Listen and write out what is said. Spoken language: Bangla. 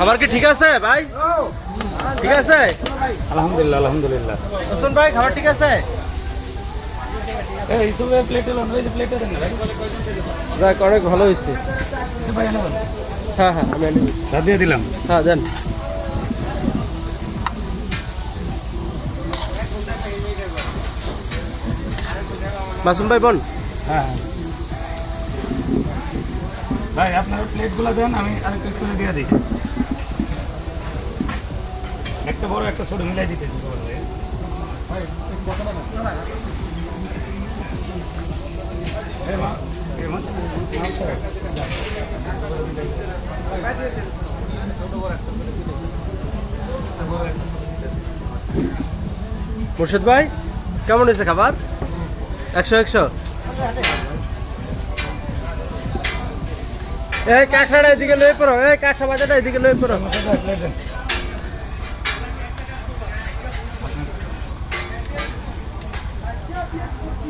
খাবার কি ঠিক আছে ভাই? ঠিক আছে? আলহামদুলিল্লাহ আলহামদুলিল্লাহ। হোসেন ভাই খাবার ঠিক আছে? যাক অনেক ভালো হয়েছে। হ্যাঁ হ্যাঁ আমি দিয়ে দিলাম। হ্যাঁ দেন। মাসুম ভাই বল। হ্যাঁ। ভাই আপনার প্লেটগুলো দেন আমি আরেক করে দিয়ে দিই। একটা বড় একটা ছোট মিলাই দিতেছি? মুর্শিদ ভাই কেমন হয়েছে খাবার? একশো একশো? এই কাঁকড়াটা এদিকে লয়ে পড়ো এই কাঁকড়া বাজাটা এদিকে লয়ে পড়ো।